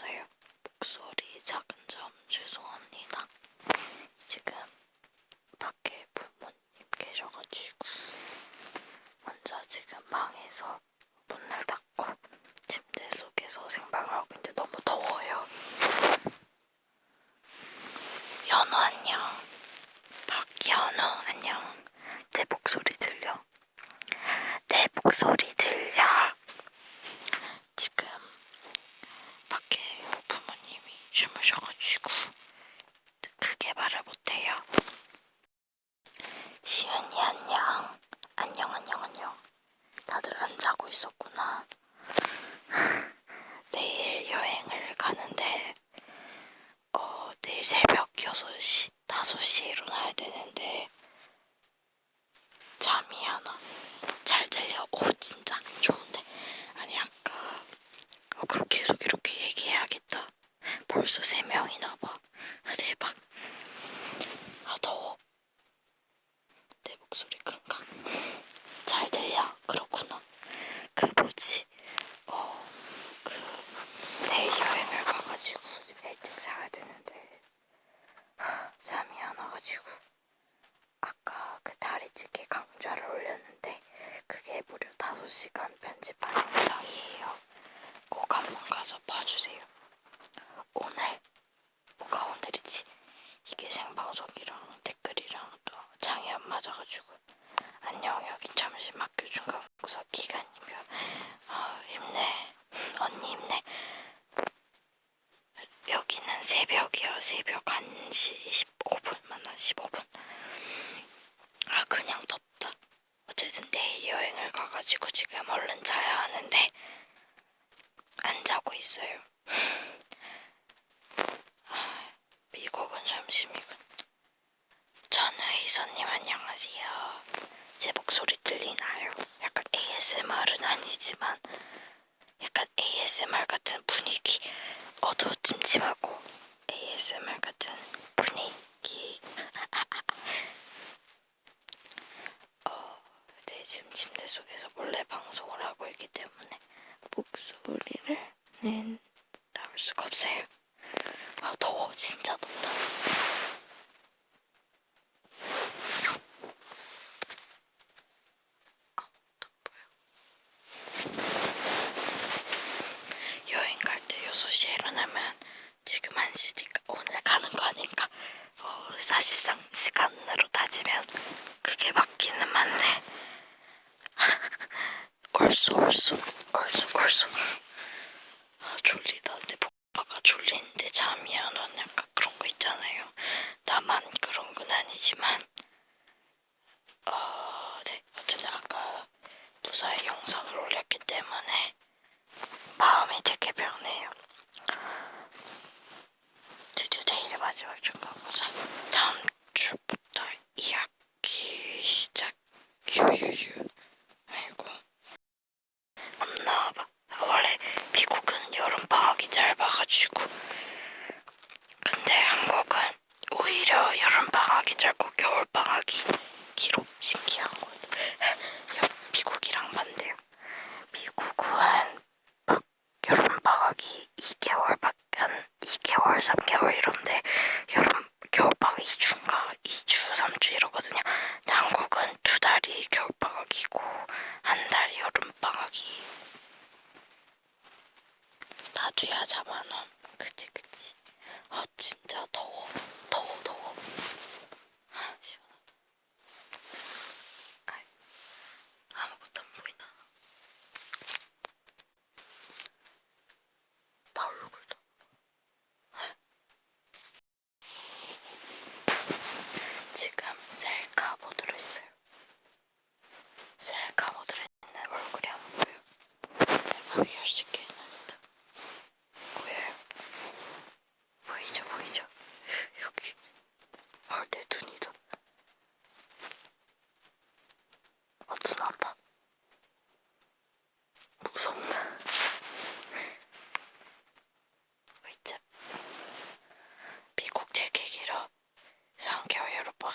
있어요. 목소리 작은 점 죄송합니다. 지금 밖에 부모님 계셔가지고 혼자 지금 방에서 문을 닫고 침대 속에서 생방을 하고 있는데 너무 더워요. 연우 안녕. 박연우 안녕. 내 목소리 들려? 내 목소리 들려? 지금 밖에 부모님이 주무셔가지고 크게 말을 못해요. 시은이 안녕. 안녕 안녕 안녕. 다들 안 자고 있었구나. 내일 여행을 가는데 어 내일 새벽 6시 5시에 일어나야 되는데 잠이 안 와. 잘 들려. 오 진짜 좋은데. 아니 아까 어, 그럼 계속 이렇게 얘기해야겠다. 벌써 세 명이나 봐. 아, 대박. 아 더워. 내 목소리 큰가? 잘 들려. 그렇구나. 그 뭐지? 어, 그 내일 여행을 가가지고 일찍 자야 되는데 하, 잠이 안 와가지고 아까 그 다리 찢기 강좌를 올렸는데 그게 무려 5시간 편집한 영상이에요. 꼭 한번 가서 봐주세요. 오늘 뭐가 오늘이지? 이게 생방송이랑 댓글이랑 또 장이 안 맞아가지고 안녕 여긴 잠시 학교 중간고사 기간이며 아 힘내 언니 힘내 여기는 새벽이야. 새벽 1시 15분 맞나 15분. 아 그냥 덥다. 어쨌든 내일 여행을 가가지고 지금 얼른 자야 하는데 안 자고 있어요. 아, 미국은 잠시미군 전의선님 안녕하세요. 제 목소리 들리나요? 약간 ASMR은 아니지만 약간 ASMR 같은 분위기. 어두침침하고 ASMR 같은 분위기. 어, 네, 지금 침대 속에서 몰래 방송을 하고 있기 때문에 목소리를 낸 나올 수가 없어요. 아 더워. 진짜 덥다 아, 여행 갈때 6시에 일어나면 지금 1시니까 오늘 가는 거 아닌가? 어, 사실상 시간으로 따지면 그게 맞기는 맞네. 얼쑤 얼쑤 얼쑤 얼쑤 아 졸리다 내 오빠가 졸리는데 잠이 안 오는 그런 거 있잖아요. 나만 그런 건 아니지만 어, 네. 어쨌든 아까 무사히 영상을 올렸기 때문에 마음이 되게 변해요. 드디어 내일의 마지막 중간 고사. 다음 주부터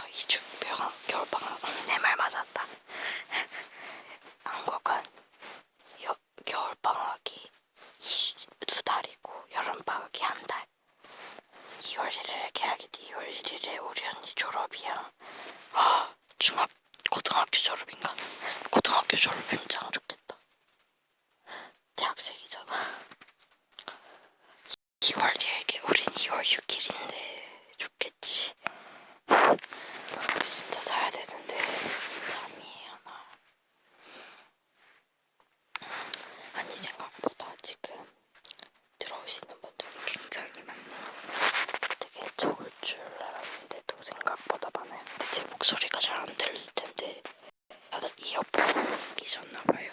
이주병, 겨울방학 음, 내말 맞았다. 한국은 겨울방학이 두 달이고 여름방학이 한 달. 2월 1일에 계약이 2월 1일에 우리 언니 졸업이야. 아, 중학, 고등학교 졸업인가? 고등학교 졸업이면 짱 좋겠다. 대학생이잖아. 2월 1일, 우린 2월 6일인데 좋겠지. 진짜 사야 되는데 잠이 안 와. 아니 생각보다 지금 들어오시는 분들이 굉장히 많네요. 되게 적을 줄 알았는데도 생각보다 많아요. 근데 제 목소리가 잘 안 들릴 텐데 다들 이어폰 끼셨나 봐요.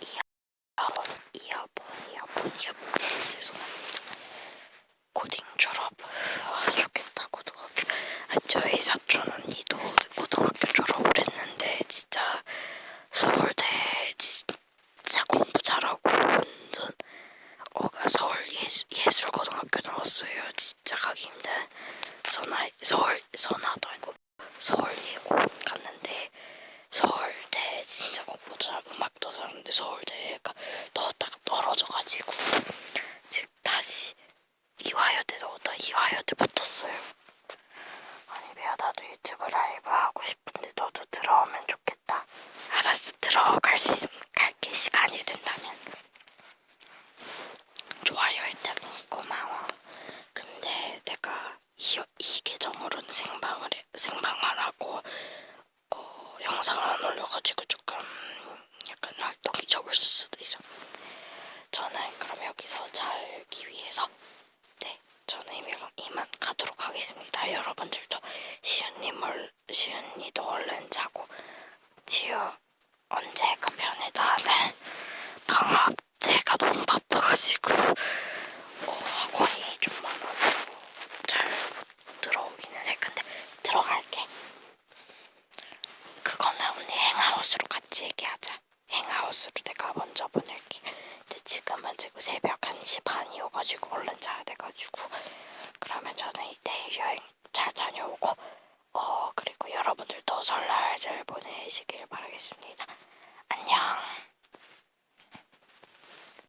이어폰, 이어폰, 이어폰, 이어폰. 죄송합니다. 고딩 졸업. 아, 좋겠다, 고등학교. 아, 저희 사촌 언니도 고등학교 졸업을 했는데, 진짜 서울대 진짜 공부 잘하고, 완전, 어가 서울 예수, 예술고등학교 나왔어요. 진짜 가기 힘든 선화, 서울, 선화도 아니고, 서울 예고 갔는데, 서울대 진짜 공부 잘, 음악도 잘하는데, 서울대가 넣었다가 떨어져가지고, 지금 다시 이화여대 넣었다 이화여대 붙었어요. 나도 유튜브 라이브 하고 싶은데 너도 들어오면 좋겠다. 알았어 들어갈 수 있으면 갈게 시간이 된다면. 좋아요 일단 고마워. 근데 내가 이, 이 계정으로는 생방을 해, 생방 안 하고 어, 영상을 안 올려가지고 조금 약간 활동이 적을 수도 있어. 저는 그럼 여기서 자기 위해서 네 저는 이만, 이만 가도록 하겠습니다. 여러분들도 시은님을 시은이도 얼른 자고 지우 언제가 편해 나는 방학 때가 너무 바빠가지고 어, 학원이 좀 많아서 잘 못 들어오기는 해. 근데 들어갈게. 그거는 언니 행아웃으로 같이 얘기하자. 행아웃으로 내가 먼저 보낼게. 근데 지금은 지금 새벽 1시 반이어가지고 얼른 자야 돼가지고 그러면 저는 내일 여행 잘 다녀오고 어 그리고 여러분들도 설날 잘 보내시길 바라겠습니다. 안녕.